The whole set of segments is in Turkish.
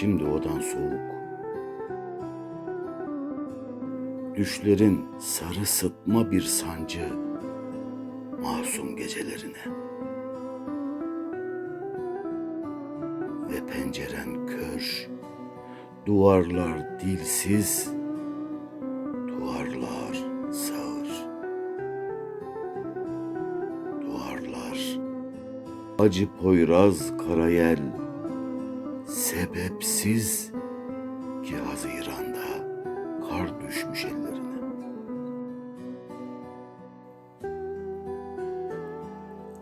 Şimdi odan soğuk. Düşlerin sarı sıtma bir sancı masum gecelerine. Ve penceren kör, duvarlar dilsiz, duvarlar sağır. Duvarlar acı poyraz karayel, sebepsiz ki Haziran'da kar düşmüş ellerine.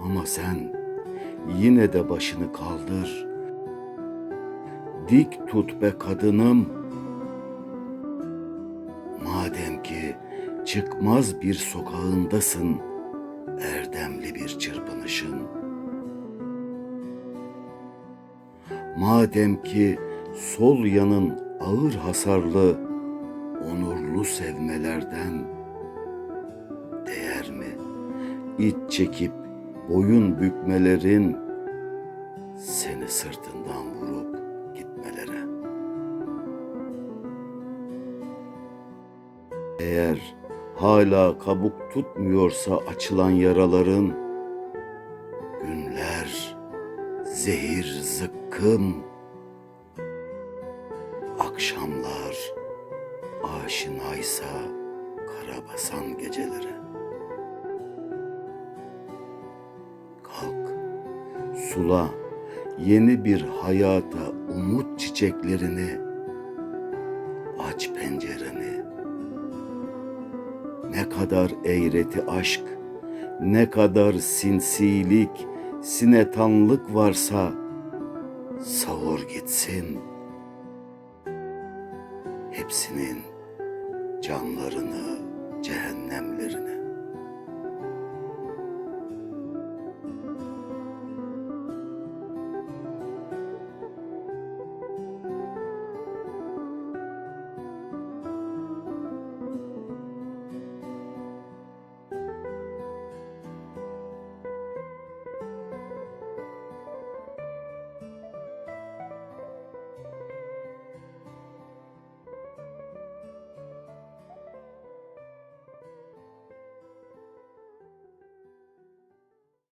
Ama sen yine de başını kaldır. Dik tut be kadınım. Madem ki çıkmaz bir sokağındasın erdemli bir çırpınışın. Madem ki sol yanın ağır hasarlı, onurlu sevmelerden değer mi? İç çekip boyun bükmelerin seni sırtından vurup gitmelere. Eğer hala kabuk tutmuyorsa açılan yaraların zehir zıkkım. Akşamlar aşinaysa karabasan gecelere kalk sula yeni bir hayata umut çiçeklerini aç pencereni. Ne kadar eğreti aşk ne kadar sinsilik sinetanlık varsa savur gitsin hepsinin canlarını cehennemlerine.